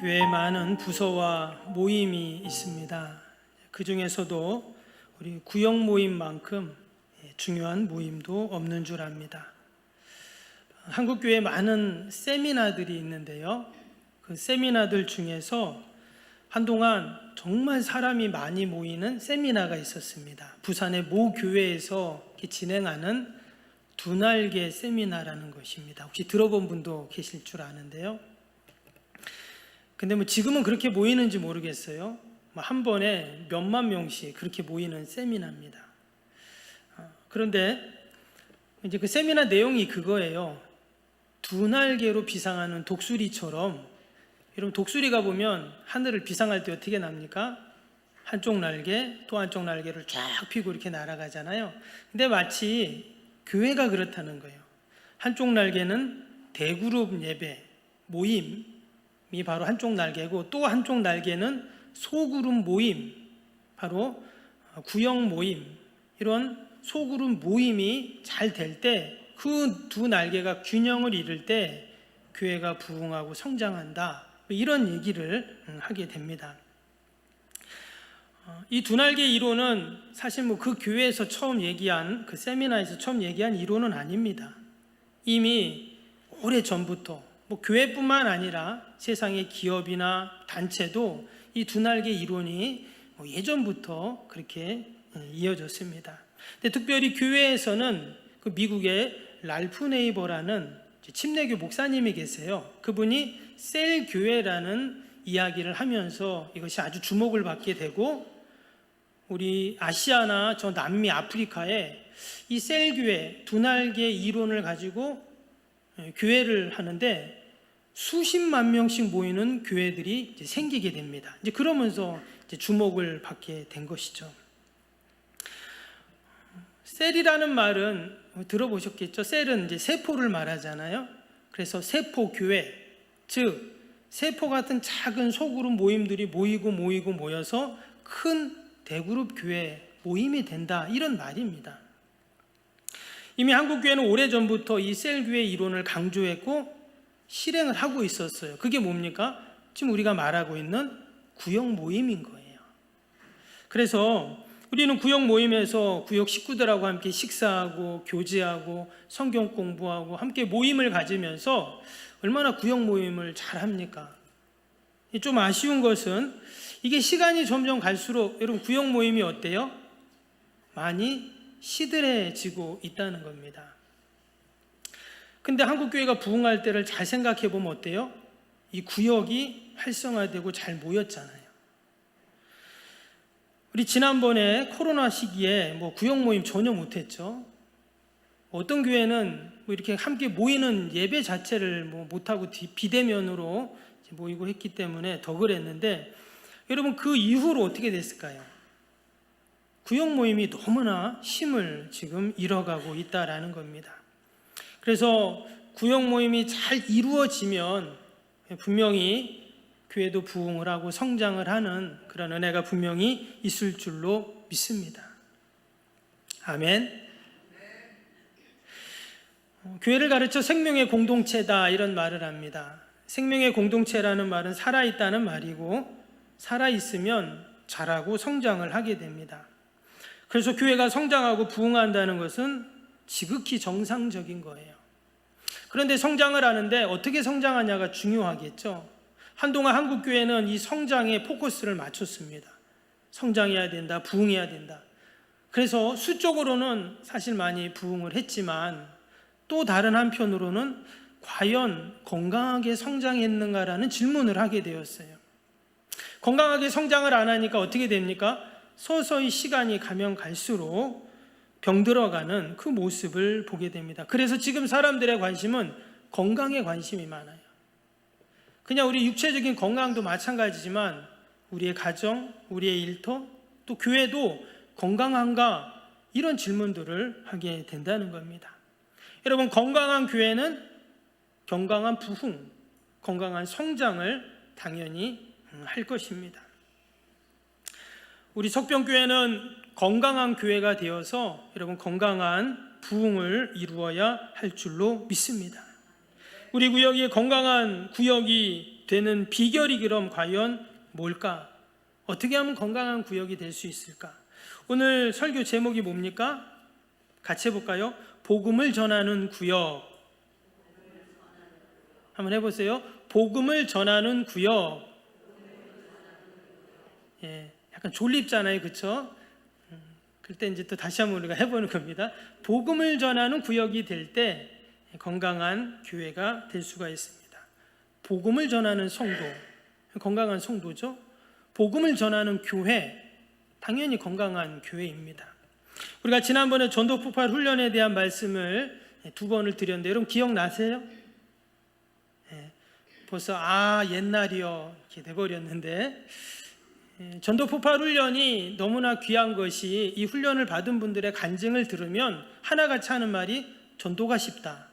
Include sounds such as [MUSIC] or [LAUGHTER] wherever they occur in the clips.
교회에 많은 부서와 모임이 있습니다. 그 중에서도 우리 구역 모임만큼 중요한 모임도 없는 줄 압니다. 한국 교회에 많은 세미나들이 있는데요. 그 세미나들 중에서 한동안 정말 사람이 많이 모이는 세미나가 있었습니다. 부산의 모 교회에서 진행하는 두 날개 세미나라는 것입니다. 혹시 들어본 분도 계실 줄 아는데요. 근데 뭐 지금은 그렇게 모이는지 모르겠어요. 뭐한 번에 몇만 명씩 그렇게 모이는 세미나입니다. 어, 그런데 이제 그 세미나 내용이 그거예요. 두 날개로 비상하는 독수리처럼 여러분 독수리가 보면 하늘을 비상할 때 어떻게 납니까? 한쪽 날개 또 한쪽 날개를 쫙 펴고 이렇게 날아가잖아요. 근데 마치 교회가 그렇다는 거예요. 한쪽 날개는 대그룹 예배 모임 이 바로 한쪽 날개고 또 한쪽 날개는 소그룹 모임 바로 구역 모임 이런 소그룹 모임이 잘 될 때 그 두 날개가 균형을 이룰 때 교회가 부흥하고 성장한다 이런 얘기를 음, 하게 됩니다. 어, 이두 날개 이론은 사실 뭐 그 교회에서 처음 얘기한 그 세미나에서 처음 얘기한 이론은 아닙니다. 이미 오래 전부터 뭐 교회뿐만 아니라 세상의 기업이나 단체도 이 두 날개 이론이 뭐 예전부터 그렇게 예, 이어졌습니다. 근데 특별히 교회에서는 그 미국의 랄프 네이버라는 침례교 목사님이 계세요. 그분이 셀 교회라는 이야기를 하면서 이것이 아주 주목을 받게 되고 우리 아시아나 저 남미 아프리카에 이 셀 교회 두 날개 이론을 가지고 예, 교회를 하는데 수십만 명씩 모이는 교회들이 생기게 됩니다. 이제 그러면서 이제 주목을 받게 된 것이죠. 셀이라는 말은 들어보셨겠죠? 셀은 이제 세포를 말하잖아요. 그래서 세포 교회, 즉 세포 같은 작은 소그룹 모임들이 모이고 모이고 모여서 큰 대그룹 교회 모임이 된다 이런 말입니다. 이미 한국 교회는 오래 전부터 이 셀 교회 이론을 강조했고 실행을 하고 있었어요. 그게 뭡니까? 지금 우리가 말하고 있는 구역 모임인 거예요. 그래서 우리는 구역 모임에서 구역 식구들하고 함께 식사하고 교제하고 성경 공부하고 함께 모임을 가지면서 얼마나 구역 모임을 잘 합니까? 좀 아쉬운 것은 이게 시간이 점점 갈수록 여러분 구역 모임이 어때요? 많이 시들해지고 있다는 겁니다. 근데 한국 교회가 부흥할 때를 잘 생각해 보면 어때요? 이 구역이 활성화되고 잘 모였잖아요. 우리 지난번에 코로나 시기에 뭐 구역 모임 전혀 못했죠. 어떤 교회는 뭐 이렇게 함께 모이는 예배 자체를 뭐 못하고 비대면으로 모이고 했기 때문에 더 그랬는데 여러분 그 이후로 어떻게 됐을까요? 구역 모임이 너무나 힘을 지금 잃어가고 있다라는 겁니다. 그래서 구역 모임이 잘 이루어지면 분명히 교회도 부흥을 하고 성장을 하는 그런 은혜가 분명히 있을 줄로 믿습니다. 아멘. 어, 교회를 가르쳐 생명의 공동체다 이런 말을 합니다. 생명의 공동체라는 말은 살아있다는 말이고 살아있으면 자라고 성장을 하게 됩니다. 그래서 교회가 성장하고 부흥한다는 것은 지극히 정상적인 거예요. 그런데 성장을 하는데 어떻게 성장하냐가 중요하겠죠. 한동안 한국 교회는 이 성장에 포커스를 맞췄습니다. 성장해야 된다, 부흥해야 된다. 그래서 수적으로는 사실 많이 부흥을 했지만 또 다른 한편으로는 과연 건강하게 성장했는가라는 질문을 하게 되었어요. 건강하게 성장을 안 하니까 어떻게 됩니까? 서서히 시간이 가면 갈수록 병들어가는 그 모습을 보게 됩니다. 그래서 지금 사람들의 관심은 건강에 관심이 많아요. 그냥 우리 육체적인 건강도 마찬가지지만 우리의 가정, 우리의 일터, 또 교회도 건강한가 이런 질문들을 하게 된다는 겁니다. 여러분 건강한 교회는 건강한 부흥, 건강한 성장을 당연히 할 것입니다. 우리 석병교회는 건강한 교회가 되어서 여러분 건강한 부흥을 이루어야 할 줄로 믿습니다. 우리 구역이 건강한 구역이 되는 비결이 그럼 과연 뭘까? 어떻게 하면 건강한 구역이 될 수 있을까? 오늘 설교 제목이 뭡니까? 같이 해볼까요? 복음을 전하는 구역. 한번 해보세요. 복음을 전하는 구역. 예, 약간 졸립잖아요, 그렇죠? 그때 이제 또 다시 한번 우리가 해보는 겁니다. 복음을 전하는 구역이 될 때 건강한 교회가 될 수가 있습니다. 복음을 전하는 성도, 건강한 성도죠. 복음을 전하는 교회, 당연히 건강한 교회입니다. 우리가 지난번에 전도 폭발 훈련에 대한 말씀을 두 번을 드렸는데 여러분 기억나세요? 예, 벌써 아 옛날이요 이렇게 돼버렸는데 예, 전도 폭발 훈련이 너무나 귀한 것이 이 훈련을 받은 분들의 간증을 들으면 하나같이 하는 말이 전도가 쉽다.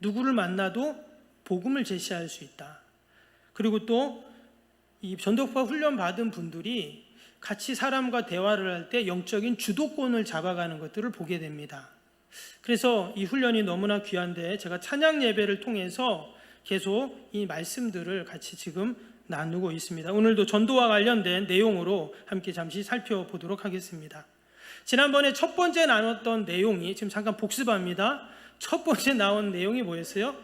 누구를 만나도 복음을 제시할 수 있다. 그리고 또 이 전도 폭발 훈련 받은 분들이 같이 사람과 대화를 할 때 영적인 주도권을 잡아가는 것들을 보게 됩니다. 그래서 이 훈련이 너무나 귀한데 제가 찬양 예배를 통해서 계속 이 말씀들을 같이 지금 나누고 있습니다. 오늘도 전도와 관련된 내용으로 함께 잠시 살펴보도록 하겠습니다. 지난번에 첫 번째 나눴던 내용이 지금 잠깐 복습합니다. 첫 번째 나온 내용이 뭐였어요?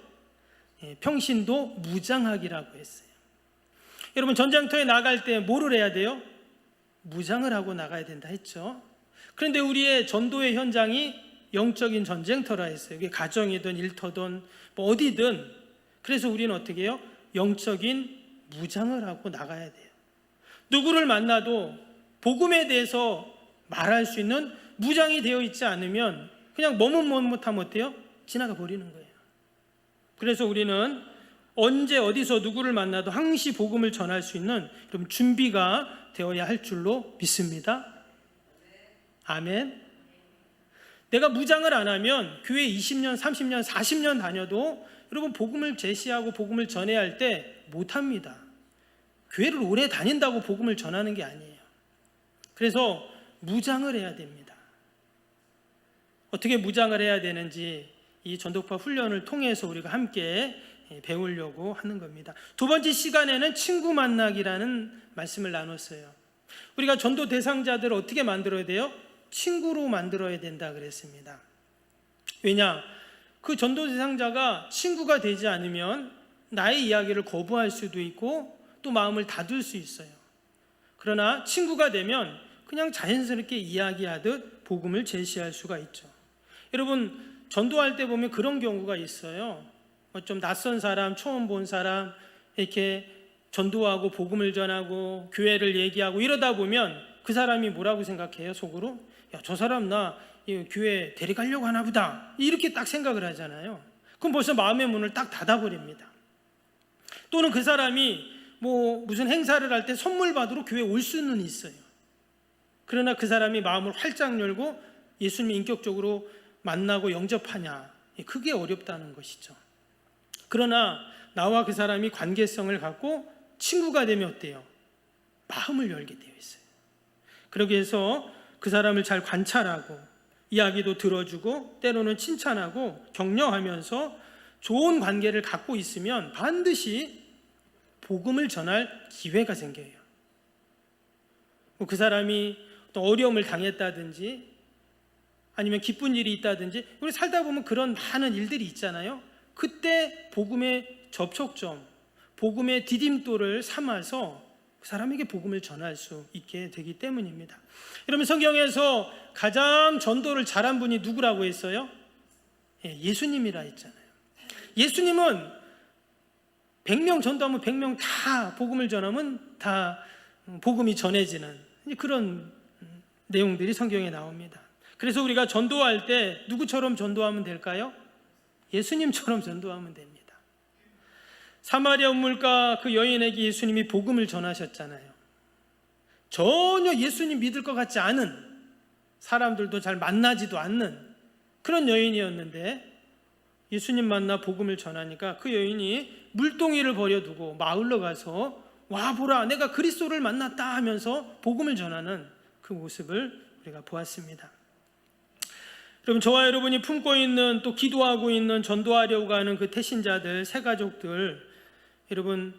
예, 평신도 무장학이라고 했어요. 여러분 전쟁터에 나갈 때 뭐를 해야 돼요? 무장을 하고 나가야 된다 했죠. 그런데 우리의 전도의 현장이 영적인 전쟁터라 했어요. 이게 가정이든 일터든 뭐 어디든 그래서 우리는 어떻게 해요? 영적인 무장을 하고 나가야 돼요. 누구를 만나도 복음에 대해서 말할 수 있는 무장이 되어 있지 않으면 그냥 머뭇머뭇하면 어때요? 지나가 버리는 거예요. 그래서 우리는 언제 어디서 누구를 만나도 항시 복음을 전할 수 있는 좀 준비가 되어야 할 줄로 믿습니다. 아멘. 내가 무장을 안 하면 교회 20년, 30년, 40년 다녀도 여러분 복음을 제시하고 복음을 전해야 할 때 못합니다. 교회를 오래 다닌다고 복음을 전하는 게 아니에요. 그래서 무장을 해야 됩니다. 어떻게 무장을 해야 되는지 이 전도파 훈련을 통해서 우리가 함께 배우려고 하는 겁니다. 두 번째 시간에는 친구 만나기라는 말씀을 나눴어요. 우리가 전도 대상자들을 어떻게 만들어야 돼요? 친구로 만들어야 된다 그랬습니다. 왜냐? 그 전도 대상자가 친구가 되지 않으면 나의 이야기를 거부할 수도 있고 또 마음을 닫을 수 있어요. 그러나 친구가 되면 그냥 자연스럽게 이야기하듯 복음을 제시할 수가 있죠. 여러분, 전도할 때 보면 그런 경우가 있어요. 뭐좀 낯선 사람, 처음 본 사람, 이렇게 전도하고 복음을 전하고 교회를 얘기하고 이러다 보면 그 사람이 뭐라고 생각해요, 속으로? 야, 저 사람 나 교회 데려가려고 하나 보다. 이렇게 딱 생각을 하잖아요. 그럼 벌써 마음의 문을 딱 닫아버립니다. 또는 그 사람이 뭐 무슨 행사를 할 때 선물 받으러 교회 올 수는 있어요. 그러나 그 사람이 마음을 활짝 열고 예수님 인격적으로 만나고 영접하냐. 그게 어렵다는 것이죠. 그러나 나와 그 사람이 관계성을 갖고 친구가 되면 어때요? 마음을 열게 되어 있어요. 그러기 위해서 그 사람을 잘 관찰하고 이야기도 들어주고 때로는 칭찬하고 격려하면서 좋은 관계를 갖고 있으면 반드시 복음을 전할 기회가 생겨요. 뭐그 사람이 또 어려움을 당했다든지 아니면 기쁜 일이 있다든지 우리 살다 보면 그런 많은 일들이 있잖아요. 그때 복음의 접촉점, 복음의 디딤돌을 삼아서 그 사람에게 복음을 전할 수 있게 되기 때문입니다. 여러분 성경에서 가장 전도를 잘한 분이 누구라고 했어요? 예, 예수님이라 했잖아요. 예수님은 100명 전도하면 100명 다 복음을 전하면 다 복음이 전해지는 그런 내용들이 성경에 나옵니다. 그래서 우리가 전도할 때 누구처럼 전도하면 될까요? 예수님처럼 전도하면 됩니다. 사마리아 우물가 그 여인에게 예수님이 복음을 전하셨잖아요. 전혀 예수님 믿을 것 같지 않은 사람들도 잘 만나지도 않는 그런 여인이었는데 예수님 만나 복음을 전하니까 그 여인이 물동이를 버려두고 마을로 가서 와 보라 내가 그리스도를 만났다 하면서 복음을 전하는 그 모습을 우리가 보았습니다. 여러분 저와 여러분이 품고 있는 또 기도하고 있는 전도하려고 하는 그 태신자들 새 가족들 여러분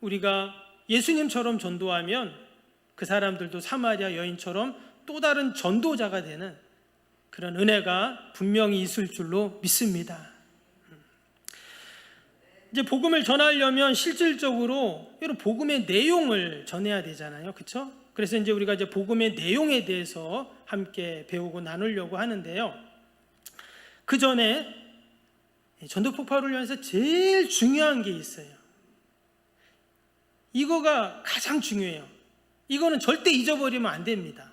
우리가 예수님처럼 전도하면 그 사람들도 사마리아 여인처럼 또 다른 전도자가 되는 그런 은혜가 분명히 있을 줄로 믿습니다. 이제 복음을 전하려면 실질적으로 이런 복음의 내용을 전해야 되잖아요. 그렇죠? 그래서 이제 우리가 이제 복음의 내용에 대해서 함께 배우고 나누려고 하는데요. 그 전에 전도 폭발을 위해서 제일 중요한 게 있어요. 이거가 가장 중요해요. 이거는 절대 잊어버리면 안 됩니다.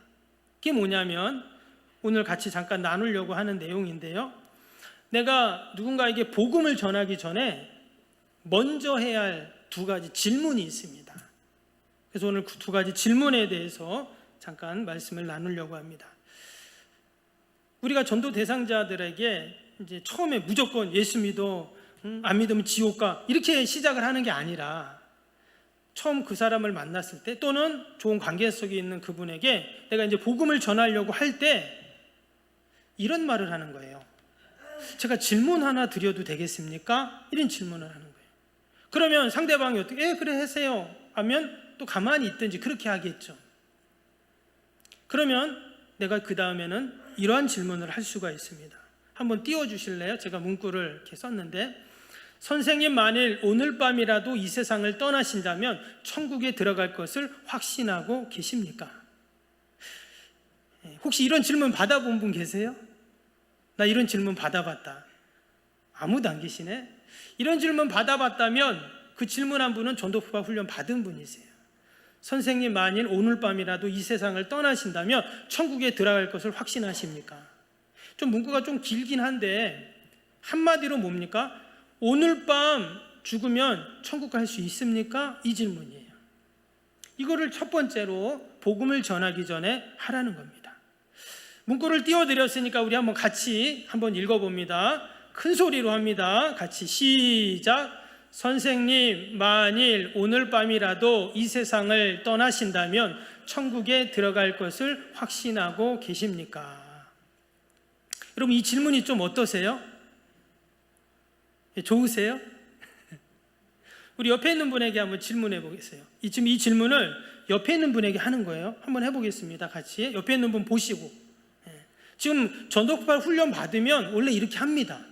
그게 뭐냐면 오늘 같이 잠깐 나누려고 하는 내용인데요. 내가 누군가에게 복음을 전하기 전에 먼저 해야 할 두 가지 질문이 있습니다. 그래서 오늘 그 두 가지 질문에 대해서 잠깐 말씀을 나누려고 합니다. 우리가 전도 대상자들에게 이제 처음에 무조건 예수 믿어, 음, 안 믿으면 지옥 가 이렇게 시작을 하는 게 아니라 처음 그 사람을 만났을 때 또는 좋은 관계 속에 있는 그분에게 내가 이제 복음을 전하려고 할 때 이런 말을 하는 거예요. 제가 질문 하나 드려도 되겠습니까? 이런 질문을 하는 거예요. 그러면 상대방이 어떻게, 예, 그래, 하세요. 하면 또 가만히 있든지 그렇게 하겠죠. 그러면 내가 그 다음에는 이러한 질문을 할 수가 있습니다. 한번 띄워주실래요? 제가 문구를 이렇게 썼는데, 선생님 만일 오늘 밤이라도 이 세상을 떠나신다면 천국에 들어갈 것을 확신하고 계십니까? 예, 혹시 이런 질문 받아본 분 계세요? 나 이런 질문 받아봤다. 아무도 안 계시네? 이런 질문 받아봤다면 그 질문한 분은 전도부파 훈련 받은 분이세요. 선생님 만일 오늘 밤이라도 이 세상을 떠나신다면 천국에 들어갈 것을 확신하십니까? 좀 문구가 좀 길긴 한데 한마디로 뭡니까? 오늘 밤 죽으면 천국 갈 수 있습니까? 이 질문이에요. 이거를 첫 번째로 복음을 전하기 전에 하라는 겁니다. 문구를 띄워드렸으니까 우리 한번 같이 한번 읽어봅니다. 큰 소리로 합니다. 같이 시작. 선생님, 만일 오늘 밤이라도 이 세상을 떠나신다면 천국에 들어갈 것을 확신하고 계십니까? 여러분, 이 질문이 좀 어떠세요? 예, 좋으세요? [LAUGHS] 우리 옆에 있는 분에게 한번 질문해 보겠어요. 이, 지금 이 질문을 옆에 있는 분에게 하는 거예요. 한번 해보겠습니다. 같이. 옆에 있는 분 보시고. 예. 지금 전도폭발 훈련 받으면 원래 이렇게 합니다.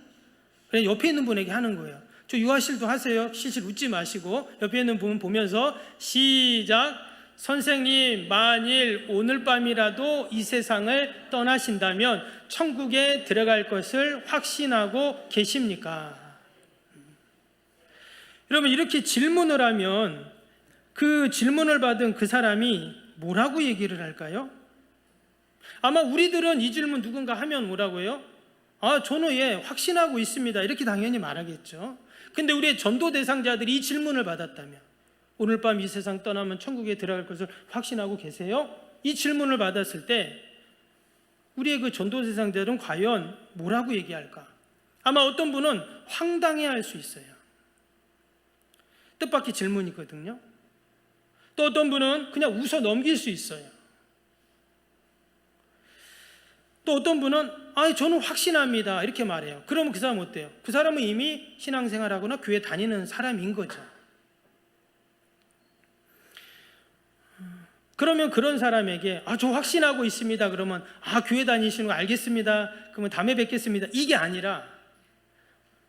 그냥 옆에 있는 분에게 하는 거예요. 저 유아실도 하세요. 실실 웃지 마시고 옆에 있는 분 보면서 시작. 선생님, 만일 오늘 밤이라도 이 세상을 떠나신다면 천국에 들어갈 것을 확신하고 계십니까? 여러분, 이렇게 질문을 하면 그 질문을 받은 그 사람이 뭐라고 얘기를 할까요? 아마 우리들은 이 질문 누군가 하면 뭐라고요? 아, 저는 예, 확신하고 있습니다. 이렇게 당연히 말하겠죠. 근데 우리의 전도 대상자들이 이 질문을 받았다면 오늘 밤 이 세상 떠나면 천국에 들어갈 것을 확신하고 계세요? 이 질문을 받았을 때 우리의 그 전도 대상자들은 과연 뭐라고 얘기할까? 아마 어떤 분은 황당해 할 수 있어요. 뜻밖의 질문이거든요. 또 어떤 분은 그냥 웃어 넘길 수 있어요. 또 어떤 분은 아 저는 확신합니다 이렇게 말해요. 그러면 그 사람 어때요? 그 사람은 이미 신앙생활하거나 교회 다니는 사람인 거죠. 그러면 그런 사람에게 아 저 확신하고 있습니다. 그러면 아 교회 다니시는 거 알겠습니다. 그러면 다음에 뵙겠습니다. 이게 아니라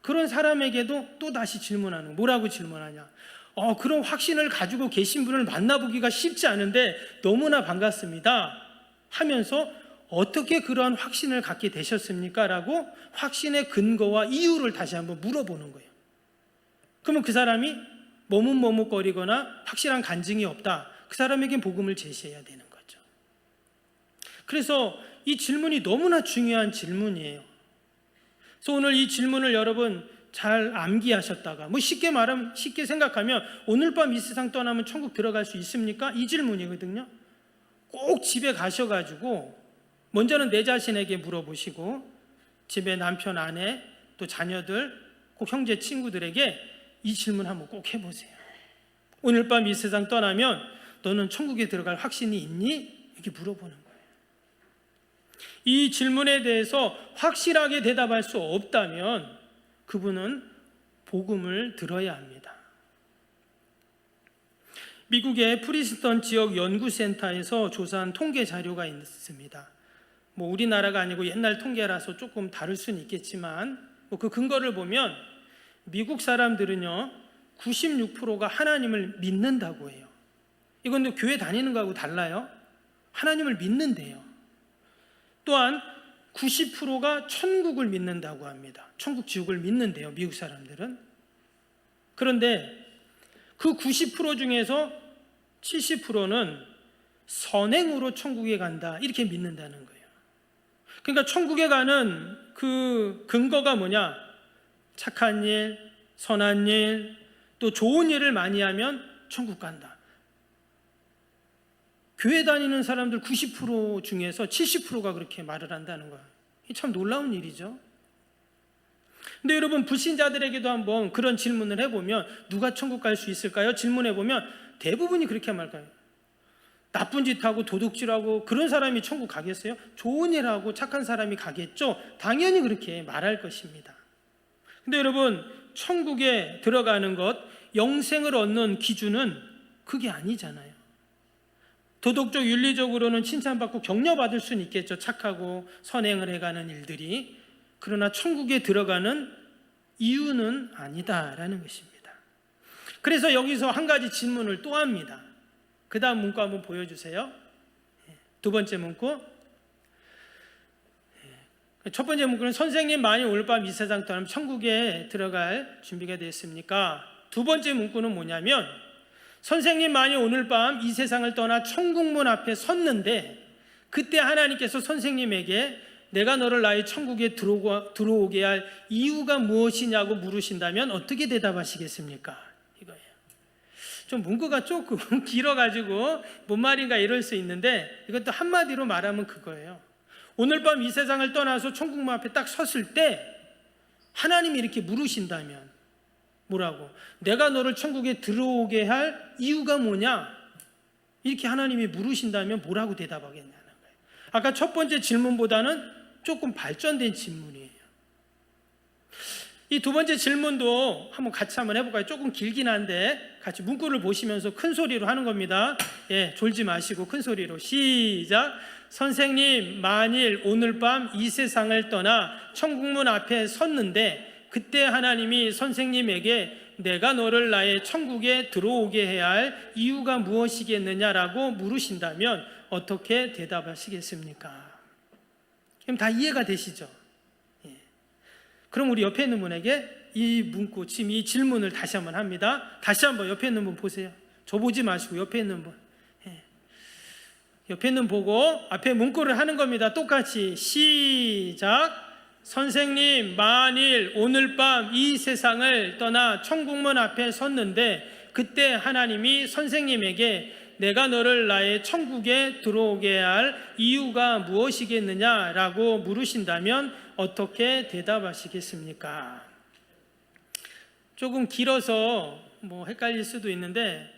그런 사람에게도 또 다시 질문하는 뭐라고 질문하냐? 어 그런 확신을 가지고 계신 분을 만나보기가 쉽지 않은데 너무나 반갑습니다. 하면서 어떻게 그러한 확신을 갖게 되셨습니까? 라고 확신의 근거와 이유를 다시 한번 물어보는 거예요. 그러면 그 사람이 머뭇머뭇거리거나 확실한 간증이 없다. 그 사람에겐 복음을 제시해야 되는 거죠. 그래서 이 질문이 너무나 중요한 질문이에요. 그래서 오늘 이 질문을 여러분 잘 암기하셨다가 뭐 쉽게 말하면 쉽게 생각하면 오늘 밤 이 세상 떠나면 천국 들어갈 수 있습니까? 이 질문이거든요. 꼭 집에 가셔가지고 먼저는 내 자신에게 물어보시고 집에 남편, 아내, 또 자녀들, 꼭 형제, 친구들에게 이 질문 한번 꼭 해보세요. 오늘 밤 이 세상 떠나면 너는 천국에 들어갈 확신이 있니? 이렇게 물어보는. 이 질문에 대해서 확실하게 대답할 수 없다면 그분은 복음을 들어야 합니다. 미국의 프리스턴 지역 연구센터에서 조사한 통계 자료가 있습니다. 뭐 우리나라가 아니고 옛날 통계라서 조금 다를 수는 있겠지만 뭐 그 근거를 보면 미국 사람들은요 96%가 하나님을 믿는다고 해요. 이건 또 교회 다니는 거하고 달라요. 하나님을 믿는데요. 또한 90%가 천국을 믿는다고 합니다. 천국 지옥을 믿는데요. 미국 사람들은. 그런데 그 90% 중에서 70%는 선행으로 천국에 간다. 이렇게 믿는다는 거예요. 그러니까 천국에 가는 그 근거가 뭐냐? 착한 일, 선한 일, 또 좋은 일을 많이 하면 천국 간다. 교회 다니는 사람들 90% 중에서 70%가 그렇게 말을 한다는 거예요. 이참 놀라운 일이죠. 근데 여러분 불신자들에게도 한번 그런 질문을 해보면 누가 천국 갈 수 있을까요? 질문해보면 대부분이 그렇게 말까요? 나쁜 짓 하고 도둑질하고 그런 사람이 천국 가겠어요? 좋은 일 하고 착한 사람이 가겠죠? 당연히 그렇게 말할 것입니다. 근데 여러분 천국에 들어가는 것 영생을 얻는 기준은 그게 아니잖아요. 도덕적 윤리적으로는 칭찬받고 격려받을 수는 있겠죠. 착하고 선행을 해가는 일들이 그러나 천국에 들어가는 이유는 아니다라는 것입니다. 그래서 여기서 한 가지 질문을 또 합니다. 그 다음 문구 한번 보여주세요. 예, 두 번째 문구. 예, 첫 번째 문구는 선생님 많이 오늘 밤 이 세상 떠나면 천국에 들어갈 준비가 됐습니까? 두 번째 문구는 뭐냐면 선생님 만이 오늘 밤 이 세상을 떠나 천국문 앞에 섰는데 그때 하나님께서 선생님에게 내가 너를 나의 천국에 들어오게 할 이유가 무엇이냐고 물으신다면 어떻게 대답하시겠습니까? 이거예요. 좀 문구가 조금 [LAUGHS] 길어가지고 뭔 말인가 이럴 수 있는데 이것도 한마디로 말하면 그거예요. 오늘 밤 이 세상을 떠나서 천국문 앞에 딱 섰을 때 하나님이 이렇게 물으신다면 뭐라고? 내가 너를 천국에 들어오게 할 이유가 뭐냐? 이렇게 하나님이 물으신다면 뭐라고 대답하겠냐는 거예요. 아까 첫 번째 질문보다는 조금 발전된 질문이에요. 이 두 번째 질문도 한번 같이 한번 해볼까요? 조금 길긴 한데 같이 문구를 보시면서 큰 소리로 하는 겁니다. 예, 졸지 마시고 큰 소리로 시작. 선생님, 만일 오늘 밤 이 세상을 떠나 천국문 앞에 섰는데 그때 하나님이 선생님에게 내가 너를 나의 천국에 들어오게 해야 할 이유가 무엇이겠느냐라고 물으신다면 어떻게 대답하시겠습니까? 그럼 다 이해가 되시죠? 예. 그럼 우리 옆에 있는 분에게 이 문구, 지금 이 질문을 다시 한번 합니다. 다시 한번 옆에 있는 분 보세요. 저 보지 마시고 옆에 있는 분. 예. 옆에 있는 보고 앞에 문구를 하는 겁니다. 똑같이 시작. 선생님, 만일 오늘 밤 이 세상을 떠나 천국문 앞에 섰는데 그때 하나님이 선생님에게 내가 너를 나의 천국에 들어오게 할 이유가 무엇이겠느냐라고 물으신다면 어떻게 대답하시겠습니까? 조금 길어서 뭐 헷갈릴 수도 있는데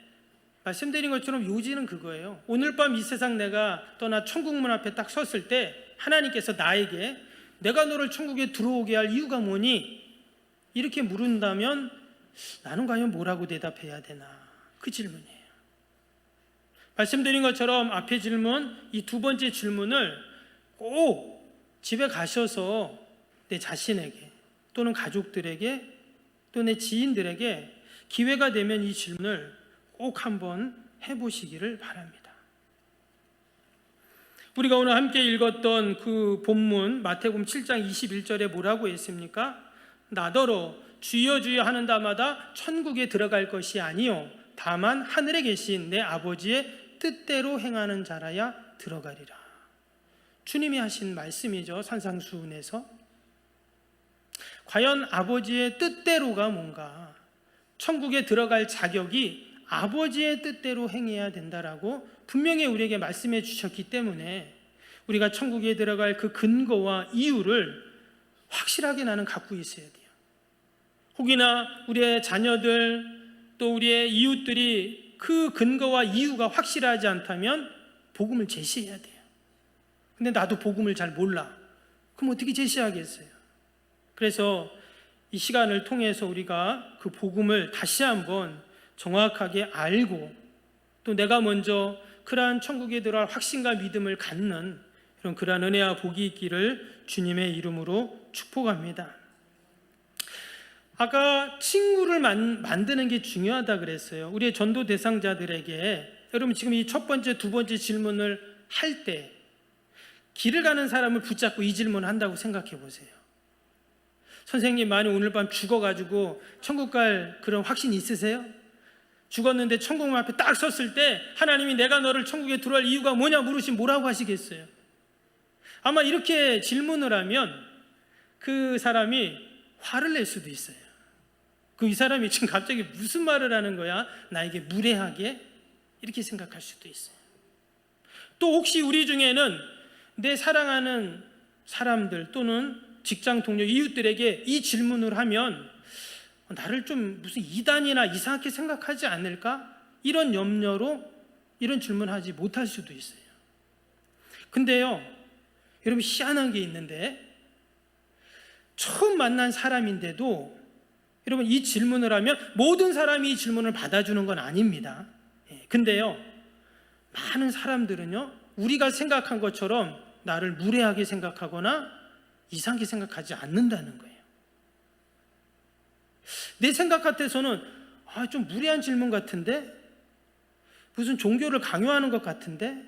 말씀드린 것처럼 요지는 그거예요. 오늘 밤 이 세상 내가 떠나 천국문 앞에 딱 섰을 때 하나님께서 나에게 내가 너를 천국에 들어오게 할 이유가 뭐니? 이렇게 물은다면 나는 과연 뭐라고 대답해야 되나? 그 질문이에요. 말씀드린 것처럼 앞에 질문, 이 두 번째 질문을 꼭 집에 가셔서 내 자신에게 또는 가족들에게 또 내 지인들에게 기회가 되면 이 질문을 꼭 한번 해보시기를 바랍니다. 우리가 오늘 함께 읽었던 그 본문 마태복음 7장 21절에 뭐라고 했습니까? 나더러 주여 주여 하는 자마다 천국에 들어갈 것이 아니요 다만 하늘에 계신 내 아버지의 뜻대로 행하는 자라야 들어가리라. 주님이 하신 말씀이죠. 산상수훈에서 과연 아버지의 뜻대로가 뭔가 천국에 들어갈 자격이 아버지의 뜻대로 행해야 된다라고 분명히 우리에게 말씀해 주셨기 때문에 우리가 천국에 들어갈 그 근거와 이유를 확실하게 나는 갖고 있어야 돼요. 혹이나 우리의 자녀들 또 우리의 이웃들이 그 근거와 이유가 확실하지 않다면 복음을 제시해야 돼요. 근데 나도 복음을 잘 몰라. 그럼 어떻게 제시하겠어요? 그래서 이 시간을 통해서 우리가 그 복음을 다시 한번 정확하게 알고 또 내가 먼저 그러한 천국에 들어갈 확신과 믿음을 갖는 이런 그러한 은혜와 복이 있기를 주님의 이름으로 축복합니다. 아까 친구를 만, 만드는 게 중요하다 그랬어요. 우리의 전도 대상자들에게 여러분 지금 이 첫 번째, 두 번째 질문을 할 때 길을 가는 사람을 붙잡고 이 질문을 한다고 생각해 보세요. 선생님 많이 오늘 밤 죽어가지고 천국 갈 그런 확신 있으세요? 죽었는데 천국 문 앞에 딱 섰을 때 하나님이 내가 너를 천국에 들어갈 이유가 뭐냐 물으시면 뭐라고 하시겠어요? 아마 이렇게 질문을 하면 그 사람이 화를 낼 수도 있어요. 그 이 사람이 지금 갑자기 무슨 말을 하는 거야? 나에게 무례하게 이렇게 생각할 수도 있어요. 또 혹시 우리 중에는 내 사랑하는 사람들 또는 직장 동료 이웃들에게 이 질문을 하면 나를 좀 무슨 이단이나 이상하게 생각하지 않을까? 이런 염려로 이런 질문하지 못할 수도 있어요. 근데요, 여러분 희한한 게 있는데 처음 만난 사람인데도 여러분 이 질문을 하면 모든 사람이 이 질문을 받아주는 건 아닙니다. 예, 근데요, 많은 사람들은요, 우리가 생각한 것처럼 나를 무례하게 생각하거나 이상하게 생각하지 않는다는 거예요. 내 생각 같아서는 아, 좀 무례한 질문 같은데? 무슨 종교를 강요하는 것 같은데?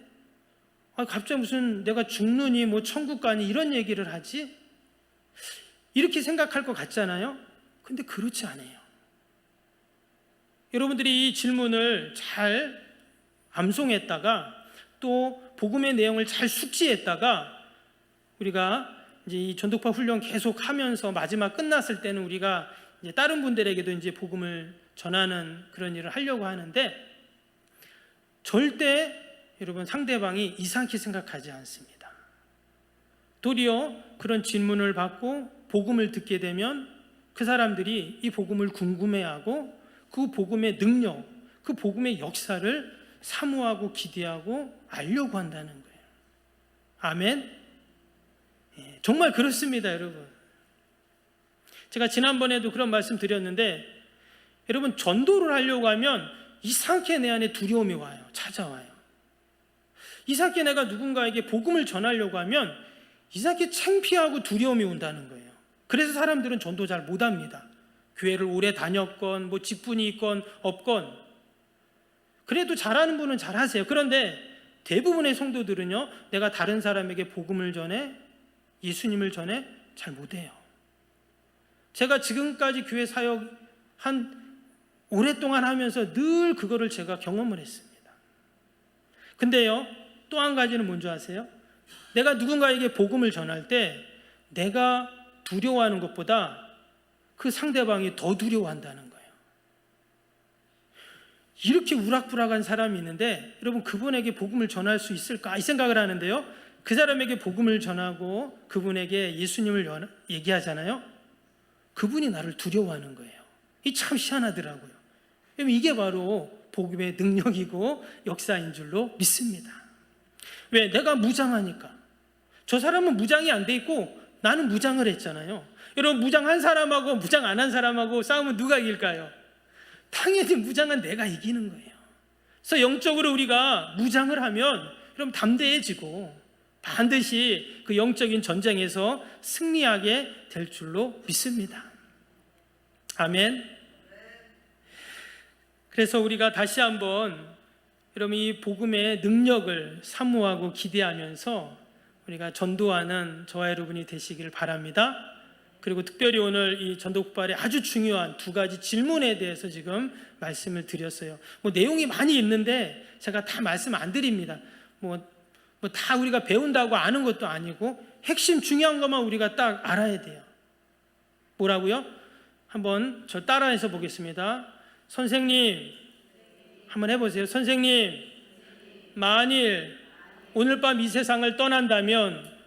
아, 갑자기 무슨 내가 죽느니 뭐 천국 가니 이런 얘기를 하지? 이렇게 생각할 것 같잖아요? 근데 그렇지 않아요. 여러분들이 이 질문을 잘 암송했다가 또 복음의 내용을 잘 숙지했다가 우리가 이제 이 전독파 훈련 계속 하면서 마지막 끝났을 때는 우리가 이제 다른 분들에게도 이제 복음을 전하는 그런 일을 하려고 하는데 절대 여러분 상대방이 이상하게 생각하지 않습니다. 도리어 그런 질문을 받고 복음을 듣게 되면 그 사람들이 이 복음을 궁금해하고 그 복음의 능력, 그 복음의 역사를 사모하고 기대하고 알려고 한다는 거예요. 아멘. 예, 정말 그렇습니다, 여러분. 제가 지난번에도 그런 말씀 드렸는데, 여러분, 전도를 하려고 하면 이상하게 내 안에 두려움이 와요. 찾아와요. 이상하게 내가 누군가에게 복음을 전하려고 하면 이상하게 창피하고 두려움이 온다는 거예요. 그래서 사람들은 전도 잘 못합니다. 교회를 오래 다녔건, 뭐 직분이 있건 없건, 그래도 잘하는 분은 잘하세요. 그런데 대부분의 성도들은요, 내가 다른 사람에게 복음을 전해, 예수님을 전해 잘 못해요. 제가 지금까지 교회 사역 한 오랫동안 하면서 늘 그거를 제가 경험을 했습니다. 근데요, 또 한 가지는 뭔지 아세요? 내가 누군가에게 복음을 전할 때 내가 두려워하는 것보다 그 상대방이 더 두려워한다는 거예요. 이렇게 우락부락한 사람이 있는데 여러분 그분에게 복음을 전할 수 있을까 이 생각을 하는데요. 그 사람에게 복음을 전하고 그분에게 예수님을 얘기하잖아요. 그분이 나를 두려워하는 거예요. 이 참 희한하더라고요. 이게 바로 복음의 능력이고 역사인 줄로 믿습니다. 왜? 내가 무장하니까. 저 사람은 무장이 안 돼 있고 나는 무장을 했잖아요. 여러분 무장한 사람하고 무장 안 한 사람하고 싸우면 누가 이길까요? 당연히 무장한 내가 이기는 거예요. 그래서 영적으로 우리가 무장을 하면 그럼 담대해지고 반드시 그 영적인 전쟁에서 승리하게 될 줄로 믿습니다. 아멘. 그래서 우리가 다시 한번 여러분 이 복음의 능력을 사모하고 기대하면서 우리가 전도하는 저와 여러분이 되시기를 바랍니다. 그리고 특별히 오늘 이 전도 국발의 아주 중요한 두 가지 질문에 대해서 지금 말씀을 드렸어요. 뭐 내용이 많이 있는데 제가 다 말씀 안 드립니다. 뭐, 뭐 다 우리가 배운다고 아는 것도 아니고 핵심 중요한 것만 우리가 딱 알아야 돼요. 뭐라고요? 한번 저 따라해서 보겠습니다. 선생님, 한번 해보세요. 선생님, 만일 오늘 밤 이 세상을 떠난다면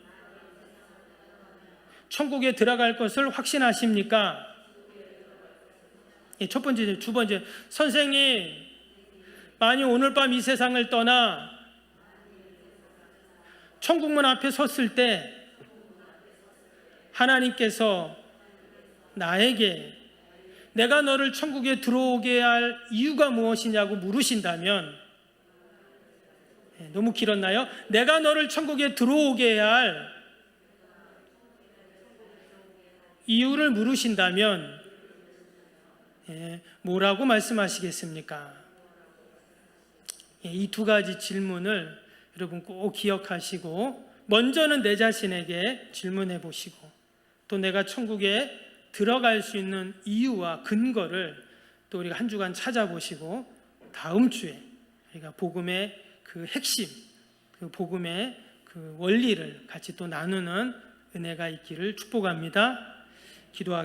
천국에 들어갈 것을 확신하십니까? 예, 첫 번째, 두 번째, 선생님, 만약 오늘 밤 이 세상을 떠나 천국문 앞에 섰을 때 하나님께서 나에게 내가 너를 천국에 들어오게 할 이유가 무엇이냐고 물으신다면 예, 너무 길었나요? 내가 너를 천국에 들어오게 할 이유를 물으신다면 예, 뭐라고 말씀하시겠습니까? 예, 이두 가지 질문을 여러분 꼭 기억하시고 먼저는 내 자신에게 질문해 보시고 또 내가 천국에 들어갈 수 있는 이유와 근거를 또 우리가 한 주간 찾아보시고 다음 주에 우리가 복음의 그 핵심, 그 복음의 그 원리를 같이 또 나누는 은혜가 있기를 축복합니다. 기도하기